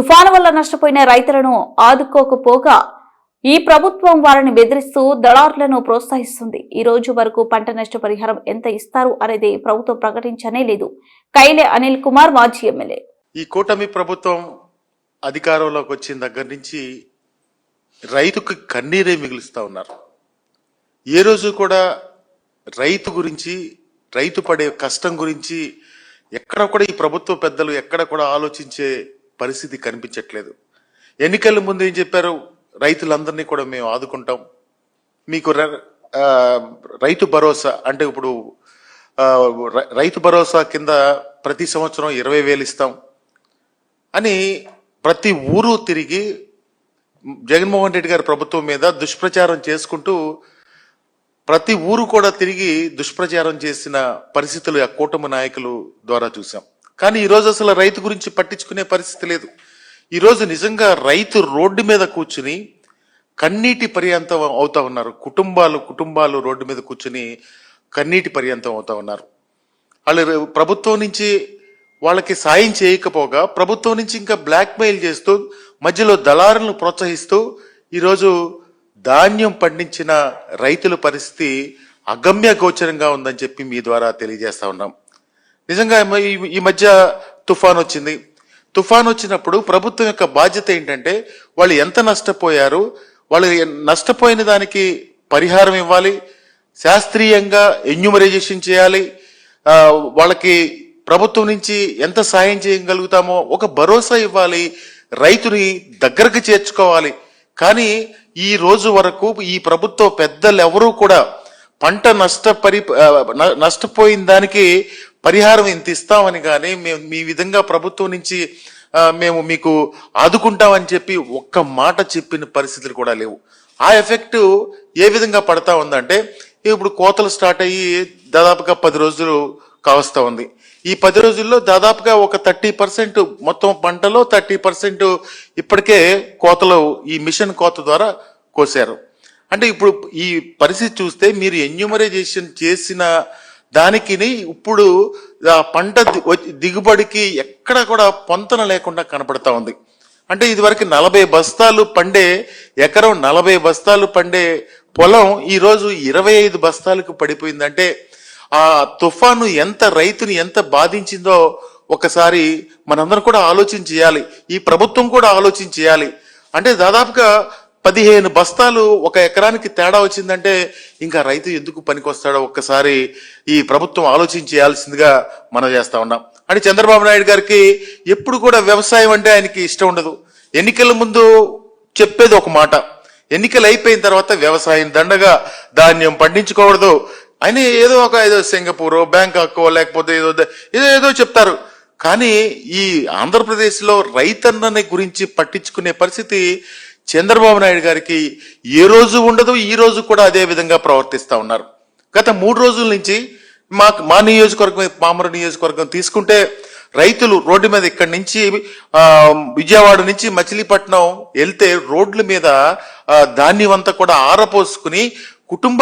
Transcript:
తుఫాను వల్ల నష్టపోయిన రైతులను ఆదుకోకపోగా ఈ ప్రభుత్వం వారిని బెదిరిస్తూ దళారులను ప్రోత్సహిస్తుంది. ఈ రోజు వరకు పంట నష్టపరిహారం ఎంత ఇస్తారు అనేది ప్రభుత్వం ప్రకటించనే లేదు. కైలే అనిల్ కుమార్ మాజీ ఎమ్మెల్యే. ఈ కూటమి ప్రభుత్వం అధికారంలోకి వచ్చిన దగ్గర నుంచి రైతుకు కన్నీరే మిగులుస్తూ ఉన్నారు. ఏ రోజు కూడా రైతు గురించి రైతు పడే కష్టం గురించి ఎక్కడ కూడా ఈ ప్రభుత్వ పెద్దలు ఎక్కడ కూడా ఆలోచించే పరిస్థితి కనిపించట్లేదు. ఎన్నికల ముందు ఏం చెప్పారు? రైతులందరినీ కూడా మేము ఆదుకుంటాం. మీకు రైతు భరోసా అంటే ఇప్పుడు రైతు భరోసా కింద ప్రతి సంవత్సరం ఇరవై వేలు ఇస్తాం అని ప్రతి ఊరు తిరిగి జగన్మోహన్ రెడ్డి గారి ప్రభుత్వం మీద దుష్ప్రచారం చేసుకుంటూ ప్రతి ఊరు కూడా తిరిగి దుష్ప్రచారం చేసిన పరిస్థితులు ఆ కూటమి నాయకులు ద్వారా చూసాం కానీ ఈరోజు అసలు రైతు గురించి పట్టించుకునే పరిస్థితి లేదు. ఈరోజు నిజంగా రైతు రోడ్డు మీద కూర్చుని కన్నీటి పర్యంతం అవుతా ఉన్నారు. కుటుంబాలు కుటుంబాలు రోడ్డు మీద కూర్చుని కన్నీటి పర్యంతం అవుతా ఉన్నారు. వాళ్ళు ప్రభుత్వం నుంచి వాళ్ళకి సాయం చేయకపోగా ప్రభుత్వం నుంచి ఇంకా బ్లాక్మెయిల్ చేస్తూ మధ్యలో దళారులను ప్రోత్సహిస్తూ ఈరోజు ధాన్యం పండించిన రైతుల పరిస్థితి అగమ్య గోచరంగా ఉందని చెప్పి మీ ద్వారా తెలియజేస్తా ఉన్నాం. నిజంగా ఈ- ఈ మధ్య తుఫాన్ వచ్చింది. తుఫాన్ వచ్చినప్పుడు ప్రభుత్వం యొక్క బాధ్యత ఏంటంటే వాళ్ళు ఎంత నష్టపోయారు వాళ్ళు నష్టపోయిన దానికి పరిహారం ఇవ్వాలి శాస్త్రీయంగా ఎన్యూమరైజేషన్ చేయాలి వాళ్ళకి ప్రభుత్వం నుంచి ఎంత సాయం చేయగలుగుతామో ఒక భరోసా ఇవ్వాలి రైతుని దగ్గరకు చేర్చుకోవాలి. కానీ ఈ రోజు వరకు ఈ ప్రభుత్వ పెద్దలు ఎవరూ కూడా పంట నష్ట పరి న- నష్టపోయిన దానికి పరిహారం ఇంత ఇస్తామని కానీ మేము మీ విధంగా ప్రభుత్వం నుంచి మేము మీకు ఆదుకుంటామని చెప్పి ఒక్క మాట చెప్పిన పరిస్థితులు కూడా లేవు. ఆ ఎఫెక్ట్ ఏ విధంగా పడతా ఉందంటే ఇప్పుడు కోతలు స్టార్ట్ అయ్యి దాదాపుగా పది రోజులు కావస్తా ఉంది. ఈ పది రోజుల్లో దాదాపుగా ఒక థర్టీ పర్సెంట్ మొత్తం పంటలో థర్టీ పర్సెంట్ ఇప్పటికే కోతలు ఈ మిషన్ కోత ద్వారా కోసారు. అంటే ఇప్పుడు ఈ పరిస్థితి చూస్తే మీరు ఎన్యూమరైజేషన్ చేసిన దానికి ఇప్పుడు పంట దిగుబడికి ఎక్కడ కూడా పొంతన లేకుండా కనపడతా ఉంది. అంటే ఇదివరకు నలభై బస్తాలు పండే ఎకరం నలభై బస్తాలు పండే పొలం ఈరోజు ఇరవై ఐదు బస్తాలకు పడిపోయిందంటే ఆ తుఫాను ఎంత రైతుని ఎంత బాధించిందో ఒకసారి మనందరం కూడా ఆలోచన చేయాలి. ఈ ప్రభుత్వం కూడా ఆలోచన చేయాలి. అంటే దాదాపుగా పదిహేను బస్తాలు ఒక ఎకరానికి తేడా వచ్చిందంటే ఇంకా రైతు ఎందుకు పనికొస్తాడో ఒక్కసారి ఈ ప్రభుత్వం ఆలోచించేయాల్సిందిగా మనం చేస్తా ఉన్నాం. అంటే చంద్రబాబు నాయుడు గారికి ఎప్పుడు కూడా వ్యవసాయం అంటే ఆయనకి ఇష్టం ఉండదు. ఎన్నికల ముందు చెప్పేది ఒక మాట. ఎన్నికలు అయిపోయిన తర్వాత వ్యవసాయం దండగా ధాన్యం పండించుకోకూడదు. ఆయన ఏదో ఒక ఏదో సింగపూర్ బ్యాంకాక్ లేకపోతే ఏదో ఏదో ఏదో చెప్తారు. కానీ ఈ ఆంధ్రప్రదేశ్లో రైతన్నని గురించి పట్టించుకునే పరిస్థితి చంద్రబాబు నాయుడు గారికి ఏ రోజు ఉండదు ఈ రోజు కూడా అదే విధంగా ప్రవర్తిస్తూ ఉన్నారు. గత మూడు రోజుల నుంచి మా మా నియోజకవర్గం పామరు నియోజకవర్గం తీసుకుంటే రైతులు రోడ్డు మీద ఇక్కడి నుంచి విజయవాడ నుంచి మచిలీపట్నం వెళ్తే రోడ్ల మీద ధాన్యం అంతా కూడా ఆరపోసుకుని కుటుంబ